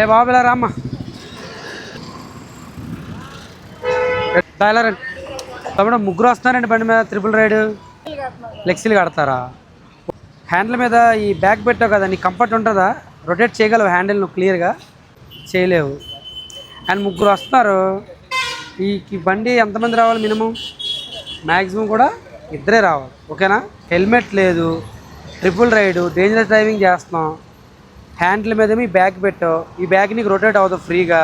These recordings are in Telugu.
ఏ బాబులా రామ్మ. రామ్మా తమ్ముడు ముగ్గురు వస్తున్నారండి బండి మీద త్రిపుల్ రైడ్ ఫ్లెక్సీలు కడతారా? హ్యాండిల్ మీద ఈ బ్యాగ్ పెట్టావు కదా నీకు కంఫర్ట్ ఉంటుందా? రొటేట్ చేయగలవు హ్యాండిల్ నువ్వు క్లియర్గా చేయలేవు. అండ్ ముగ్గురు వస్తున్నారు. ఈ ఈ బండి ఎంతమంది రావాలి మినిమం? మ్యాక్సిమం కూడా ఇద్దరే రావాలి. ఓకేనా? హెల్మెట్ లేదు. ట్రిపుల్ రైడు డేంజరస్ డ్రైవింగ్ చేస్తున్నాం. హ్యాండిల్ మీద మీ బ్యాగ్ పెట్టావు. ఈ బ్యాగ్ నీకు రొటేట్ అవుతుంది ఫ్రీగా.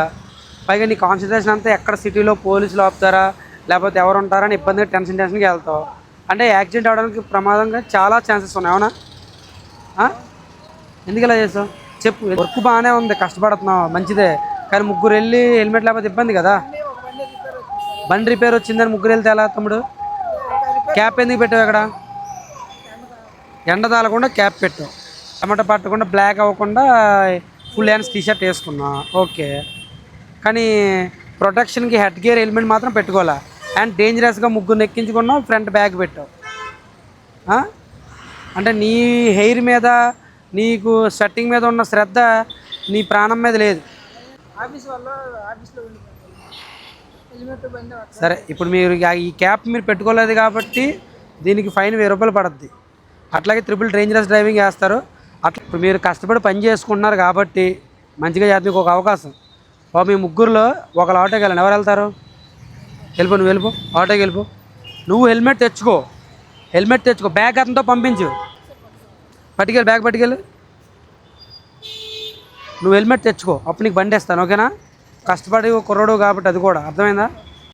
పైగా నీ కాన్సన్ట్రేషన్ అంతా ఎక్కడ సిటీలో పోలీసులు ఆపుతారా? లేకపోతే ఎవరు ఉంటారని ఇబ్బందిగా టెన్షన్ టెన్షన్కి వెళ్తావు. అంటే యాక్సిడెంట్ అవడానికి ప్రమాదంగా చాలా ఛాన్సెస్ ఉన్నాయి అవునా? ఎందుకు ఇలా చేసావు? చెప్పు. వర్క్ బాగానే ఉంది కష్టపడుతున్నావు మంచిదే. కానీ ముగ్గురు వెళ్ళి హెల్మెట్ లేకపోతే ఇబ్బంది కదా? బండి రిపేర్ వచ్చిందని ముగ్గురు వెళ్తే ఎలా తమ్ముడు? క్యాప్ ఎందుకు పెట్టావు అక్కడ ఎండ తాలకుండా క్యాప్ పెట్టావు. టమాటా పట్టకుండా బ్లాక్ అవ్వకుండా ఫుల్ హ్యాండ్స్ టీ షర్ట్ వేసుకున్నా. ఓకే. కానీ ప్రొటెక్షన్కి హెడ్ గేర్ హెల్మెట్ మాత్రం పెట్టుకోవాలా? అండ్ డేంజరస్గా ముగ్గురు ఎక్కించుకున్నావు ఫ్రంట్ బ్యాగ్ పెట్టావు? అంటే నీ హెయిర్ మీద నీకు సెట్టింగ్ మీద ఉన్న శ్రద్ధ నీ ప్రాణం మీద లేదు. ఆఫీస్ వల్ల ఆఫీస్లో సరే ఇప్పుడు మీరు ఈ క్యాప్ మీరు పెట్టుకోలేదు కాబట్టి దీనికి ఫైన్ వెయ్యి రూపాయలు పడుద్ది. అట్లాగే ట్రిపుల్ డేంజరస్ డ్రైవింగ్ వేస్తారు. అట్లా ఇప్పుడు మీరు కష్టపడి పని చేసుకుంటున్నారు కాబట్టి మంచిగా చేస్తే మీకు ఒక అవకాశం. ఓ మీ ముగ్గురులో ఒకరు ఆటోకి వెళ్ళండి. ఎవరు వెళ్తారు? వెళ్ళిపో నువ్వు వెళ్ళిపో. ఆటోకి వెళ్ళిపో. నువ్వు హెల్మెట్ తెచ్చుకో. హెల్మెట్ తెచ్చుకో. బ్యాగ్ అతనితో పంపించు. పట్టుకెళ్ళి బ్యాగ్ పట్టుకెళ్ళి. నువ్వు హెల్మెట్ తెచ్చుకో. అప్పుడు నీకు బండి వేస్తాను ఓకేనా? కష్టపడి కుర్రోడు కాబట్టి అది కూడా. అర్థమైందా?